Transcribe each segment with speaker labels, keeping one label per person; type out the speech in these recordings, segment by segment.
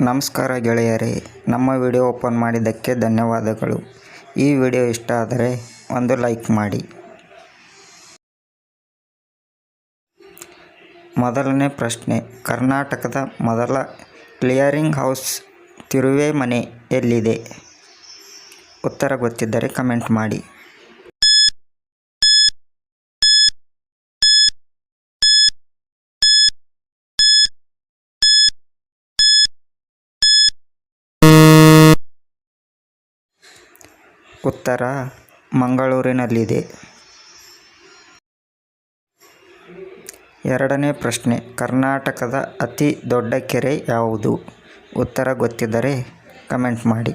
Speaker 1: ನಮಸ್ಕಾರ ಗೆಳೆಯರೇ, ನಮ್ಮ ವಿಡಿಯೋ ಓಪನ್ ಮಾಡಿದ್ದಕ್ಕೆ ಧನ್ಯವಾದಗಳು. ಈ ವಿಡಿಯೋ ಇಷ್ಟ ಆದರೆ ಒಂದು ಲೈಕ್ ಮಾಡಿ. ಮೊದಲನೇ ಪ್ರಶ್ನೆ, ಕರ್ನಾಟಕದ ಮೊದಲ ಕ್ಲಿಯರಿಂಗ್ ಹೌಸ್ ತಿರುವೇಮನೆ ಎಲ್ಲಿದೆ? ಉತ್ತರ ಗೊತ್ತಿದ್ದರೆ ಕಮೆಂಟ್ ಮಾಡಿ. ಉತ್ತರ ಮಂಗಳೂರಿನಲ್ಲಿದೆ. ಎರಡನೇ ಪ್ರಶ್ನೆ, ಕರ್ನಾಟಕದ ಅತಿ ದೊಡ್ಡ ಕೆರೆ ಯಾವುದು? ಉತ್ತರ ಗೊತ್ತಿದ್ದರೆ ಕಮೆಂಟ್ ಮಾಡಿ.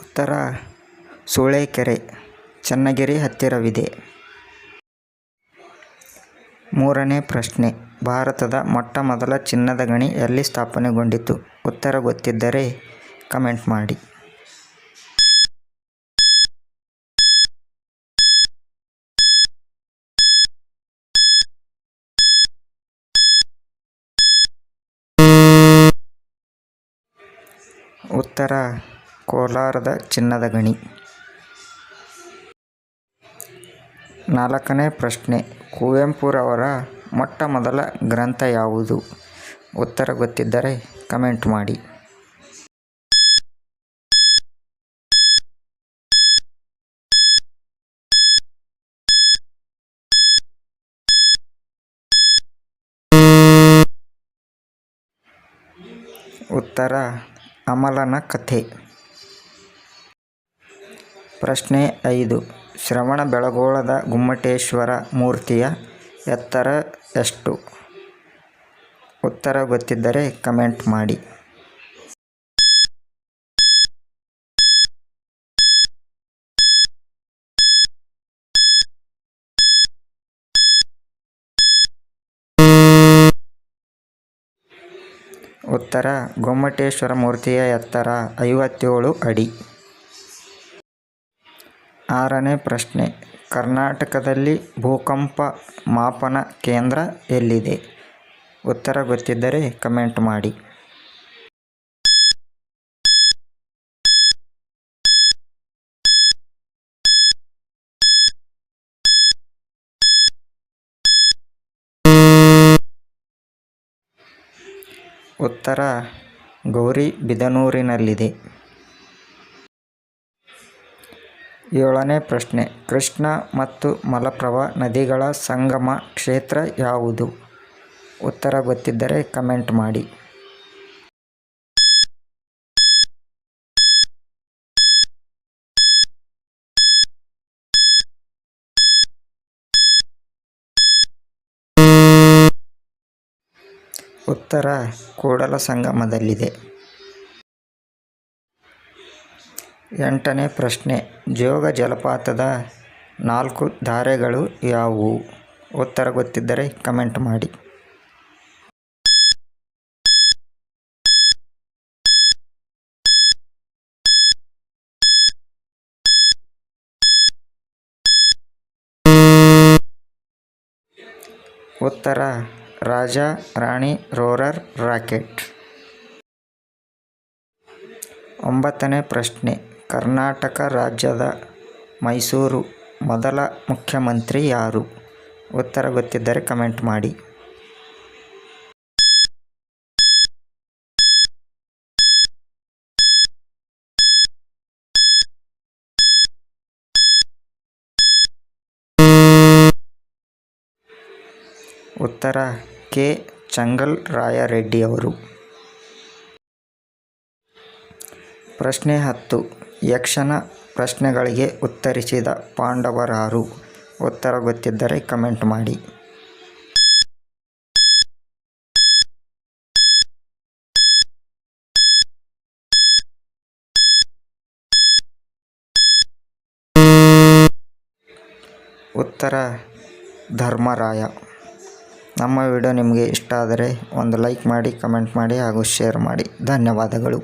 Speaker 1: ಉತ್ತರ, ಸೂಳೆಕೆರೆ. ಚನ್ನಗಿರಿ ಹತ್ತಿರವಿದೆ. ಮೂರನೇ ಪ್ರಶ್ನೆ. ಭಾರತದ ಮೊಟ್ಟ ಮೊದಲ ಚಿನ್ನದ ಗಣಿ ಎಲ್ಲಿ ಸ್ಥಾಪನೆಗೊಂಡಿತು? ಉತ್ತರ ಗೊತ್ತಿದ್ದರೆ ಕಮೆಂಟ್ ಮಾಡಿ. ಉತ್ತರ ಕೋಲಾರದ ಚಿನ್ನದ ಗಣಿ. ನಾಲ್ಕನೇ ಪ್ರಶ್ನೆ. ಕುವೆಂಪುರವರ ಮೊಟ್ಟ ಮೊದಲ ಗ್ರಂಥ ಯಾವುದು? ಉತ್ತರ ಗೊತ್ತಿದ್ದರೆ ಕಮೆಂಟ್ ಮಾಡಿ. ಉತ್ತರ, ಅಮಲನ ಕಥೆ. ಪ್ರಶ್ನೆ ಐದು. ಶ್ರವಣಬೆಳಗೊಳದ ಗುಮ್ಮಟೇಶ್ವರ ಮೂರ್ತಿಯ ಎತ್ತರ ಎಷ್ಟು? ಉತ್ತರ ಗೊತ್ತಿದ್ದರೆ ಕಮೆಂಟ್ ಮಾಡಿ. ಉತ್ತರ, ಗೊಮ್ಮಟೇಶ್ವರ ಮೂರ್ತಿಯ ಎತ್ತರ ಐವತ್ತೇಳು ಅಡಿ. ಆರನೇ ಪ್ರಶ್ನೆ. ಕರ್ನಾಟಕದಲ್ಲಿ ಭೂಕಂಪ ಮಾಪನ ಕೇಂದ್ರ ಎಲ್ಲಿದೆ? ಉತ್ತರ ಗೊತ್ತಿದ್ದರೆ ಕಮೆಂಟ್ ಮಾಡಿ. ಉತ್ತರ. ಗೌರಿಬಿದನೂರಿನಲ್ಲಿದೆ ಏಳನೇ ಪ್ರಶ್ನೆ. ಕೃಷ್ಣ ಮತ್ತು ಮಲಪ್ರಭಾ ನದಿಗಳ ಸಂಗಮ ಕ್ಷೇತ್ರ ಯಾವುದು? ಉತ್ತರ ಗೊತ್ತಿದ್ದರೆ ಕಮೆಂಟ್ ಮಾಡಿ. ಉತ್ತರ ಕೂಡಲ ಸಂಗಮದಲ್ಲಿದೆ. ಎಂಟನೇ ಪ್ರಶ್ನೆ, ಜೋಗ ಜಲಪಾತದ ನಾಲ್ಕು ಧಾರೆಗಳು ಯಾವುವು? ಉತ್ತರ ಗೊತ್ತಿದ್ದರೆ ಕಮೆಂಟ್ ಮಾಡಿ. ಉತ್ತರ, ರಾಜ, ರಾಣಿ, ರೋರರ್, ರಾಕೆಟ್. ಒಂಬತ್ತನೇ ಪ್ರಶ್ನೆ ಕರ್ನಾಟಕ ರಾಜ್ಯದ ಮೈಸೂರು ಮೊದಲ ಮುಖ್ಯಮಂತ್ರಿ ಯಾರು? ಉತ್ತರ ಗೊತ್ತಿದ್ದರೆ ಕಮೆಂಟ್ ಮಾಡಿ. ಉತ್ತರ ಕೆ. ಚಂಗಲ್ ಅವರು. ಪ್ರಶ್ನೆ ಹತ್ತು. ಯಕ್ಷನ ಪ್ರಶ್ನೆಗಳಿಗೆ ಉತ್ತರಿಸಿದ ಪಾಂಡವರಾರು ಉತ್ತರ ಗೊತ್ತಿದ್ದರೆ ಕಮೆಂಟ್ ಮಾಡಿ. ಉತ್ತರ, ಧರ್ಮರಾಯ. ನಮ್ಮ ವಿಡಿಯೋ ನಿಮಗೆ ಇಷ್ಟ ಆದರೆ ಒಂದು ಲೈಕ್ ಮಾಡಿ, ಕಮೆಂಟ್ ಮಾಡಿ ಹಾಗೂ ಶೇರ್ ಮಾಡಿ. ಧನ್ಯವಾದಗಳು.